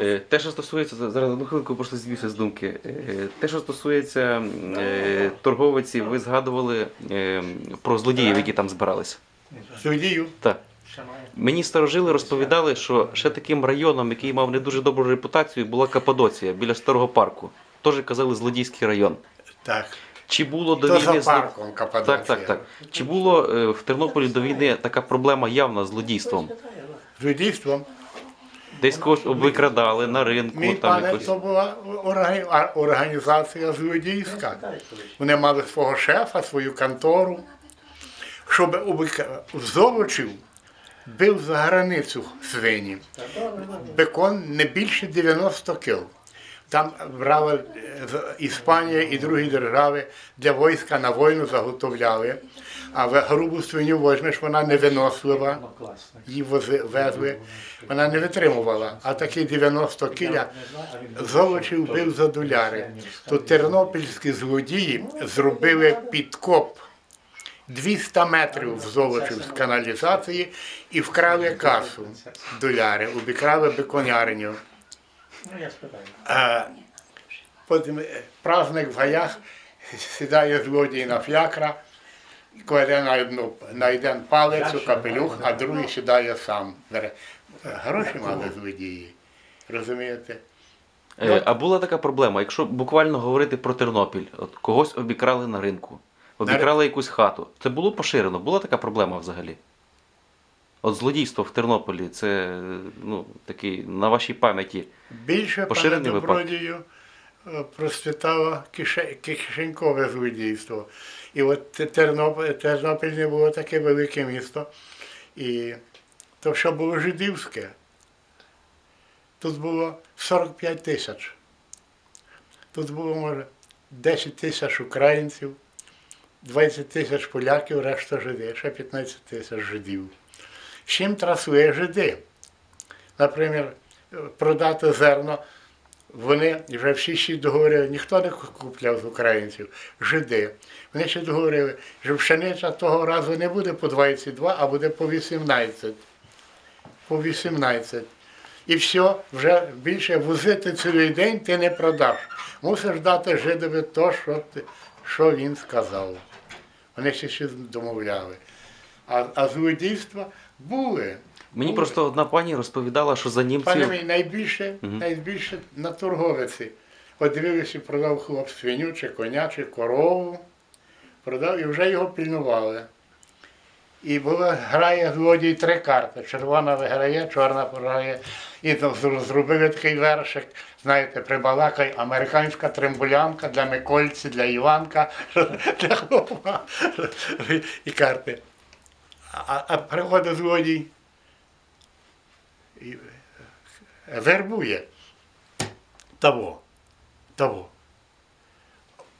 Е, Те, що стосується, зараз одну хвилинку просто звівся з думки. Е, Те, що стосується е, торговиці, ви згадували про злодіїв, які там збиралися. Суддію. Так. Мені старожили розповідали, що ще таким районом, який мав не дуже добру репутацію, була Каппадоція біля старого парку. Теж казали злодійський район. Так. Чи було до війни парком. Так, так, так. Чи було в Тернополі до війни така проблема явна з злодійством? Суддівством. Десь когось викрадали на ринку, Мій там пане, якось. то була органі- організація злодійська. Вони мали свого шефа, свою контору, щоб убик- Золочів бив за границю свині. Бекон не більше 90 кіл. Там брали е, з Іспанія і другі держави для війська на війну заготовляли. А в грубу свиню возьмеш, вона невинослива, її везли, вона не витримувала. А такі 90 кіля Золочів бив за доляри. То тернопільські злодії зробили підкоп 200 метрів в Золочів з каналізації і вкрали касу доляри, обікрали беконярню. А потім праздник в гаях сідає злодій на флякра, кладе на одну на один палицю, капелюх, а другий сідає сам. Гроші мали злодії. Розумієте? Е, А була така проблема, якщо буквально говорити про Тернопіль, от когось обікрали на ринку, обікрали якусь хату. Це було поширено, була така проблема взагалі? От злодійство в Тернополі, це ну, такий на вашій пам'яті. Більше пане Поширені випадки. Е, процвітало кишенькове злодійство. І от Тернопіль, Тернопіль не було таке велике місто. І то, що було жидівське, тут було 45 тисяч. Тут було, може, 10 тисяч українців, 20 тисяч поляків, решта жиди, ще 15 тисяч жидів. Чим трасли жиди? Наприклад, продати зерно, вони вже всі ще договорили, ніхто не купляв з українців, жиди. Вони ще договорили, що пшениця того разу не буде по 22, а буде по 18. По 18. І все, вже більше возити цілий день ти не продаш. Мусиш дати жидові то, що, ти, що він сказав. Вони ще ще домовляли. А, а злодійства були. Мені просто одна пані розповідала, що за німців. мій, найбільше, найбільше на торговиці. От дивився, продав хлоп свиню, чи коня, чи корову. Продав і вже його пільнували. І була, грає злодій три карти. Червона виграє, чорна програє. І зробили такий вершик, знаєте, прибалакай, американська трембулянка для Микольці, для Іванка, для хлопа. І карти. А, а приходить злодій. І, вербує того, того.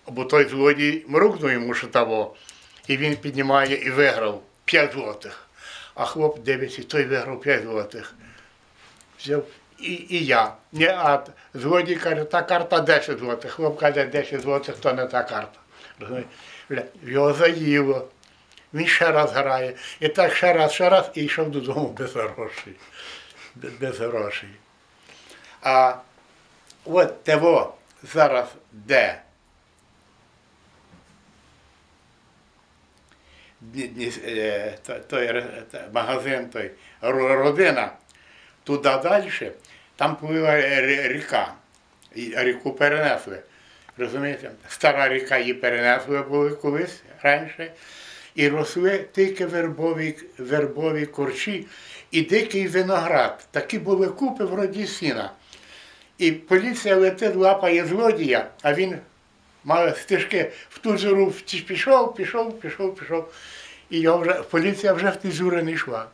Бо той злодій мрукнув йому, що того, і він піднімає і виграв 5 злотих. А хлоп дивиться, той виграв 5 злотих. Взяв і, і я. Ні, а злодій каже, та карта 10 злотих. Хлоп каже, 10 злотих, то не та карта. Його заїло. Він ще раз грає. І так ще раз, ще раз, і йшов додому без грошей. Без- грошей. А от того зараз де? Е, то- той магазин, той родина, туди далі, там плила ріка. Ріку перенесли. Розумієте? Стара ріка її перенесли були колись раніше. І росли тільки вербові, вербові корчі і дикий виноград. Такі були купи вроді сіна. І поліція летить, лапає злодія, а він мав стежки в ту зору пішов, пішов, пішов, пішов. І його вже, поліція вже в ті зури не йшла.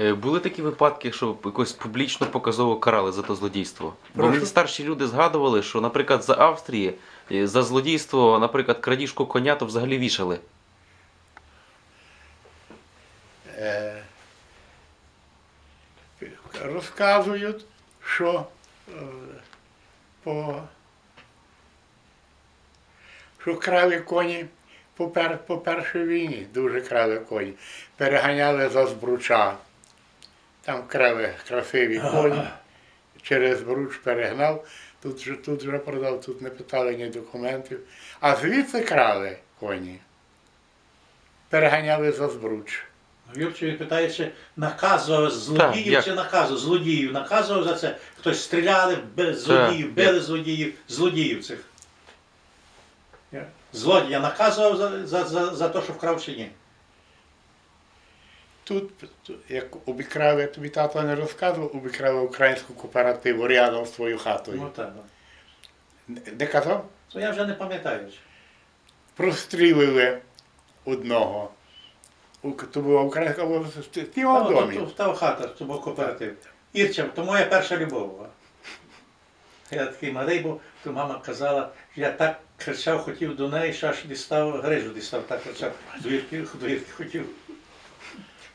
Е, Були такі випадки, що якось публічно показово карали за то злодійство. Бо Прошу? мені старші люди згадували, що, наприклад, за Австрії е, за злодійство, наприклад, крадіжку коня, то взагалі вішали. Е, розказують, що е, по, що крали коні по, пер, по першій війні, дуже крали коні. Переганяли за збруча. Там крали красиві коні, через Бруч перегнав, тут же, тут вже продав, тут не питали ні документів. А звідси крали коні. Переганяли за Збруч. Юрчеві питає, чи наказував злодіїв, як? чи наказував злодіїв. Наказував за це. Хтось стріляли, били злодіїв, били як? злодіїв, злодіїв цих. Злодія наказував за, за, за, за те, що вкрав чи ні. Тут, як обікрали, тобі тато не розказував, обікрали українську кооперативу рядом з твоєю хатою. Ну так. да. Не казав? То я вже не пам'ятаю. Прострілили одного. У- То була українська область, ти ти мав Та, домі. то- Та хата, то був кооператив. Ірча, то моя перша любов. була. Я такий малий був, то мама казала, я так кричав, хотів до неї, що аж дістав грижу, дістав, так кричав, двірки, двірки хотів.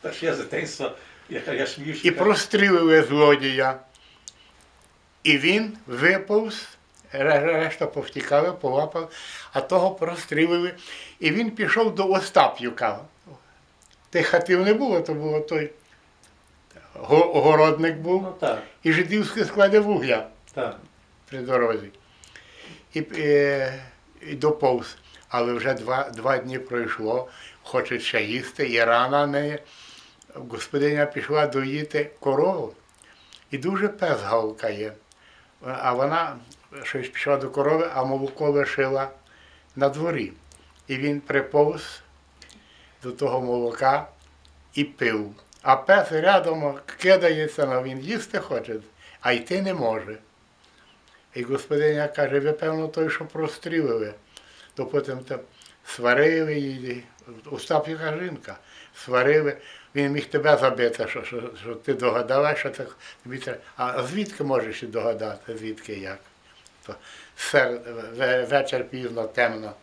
Так що я з дитинства, я, я смію, що І прострілили злодія. І він виповз, решта повтікали, полапали, а того прострілили. І він пішов до Остап'юка. Тих хатів не було, то було той го- огородник був Ну так, і жидівські склади вугля так. при дорозі. І, е, і доповз. Але вже два, два дні пройшло, хоче ще їсти, і рана не. Господиня пішла доїти корову, і дуже пес гавкає. А вона щось пішла до корови, а молоко лишила на дворі. І він приповз до того молока і пив. А пес рядом кидається, але він їсти хоче, а йти не може. І господиня каже, ви, певно, той, що прострілили. То потім сварили її, Остап'яка жінка, сварили. Він міг тебе забити, що, що, що ти догадалась, що це. А звідки можеш і догадати, звідки як? То сер, вечір пізно, темно.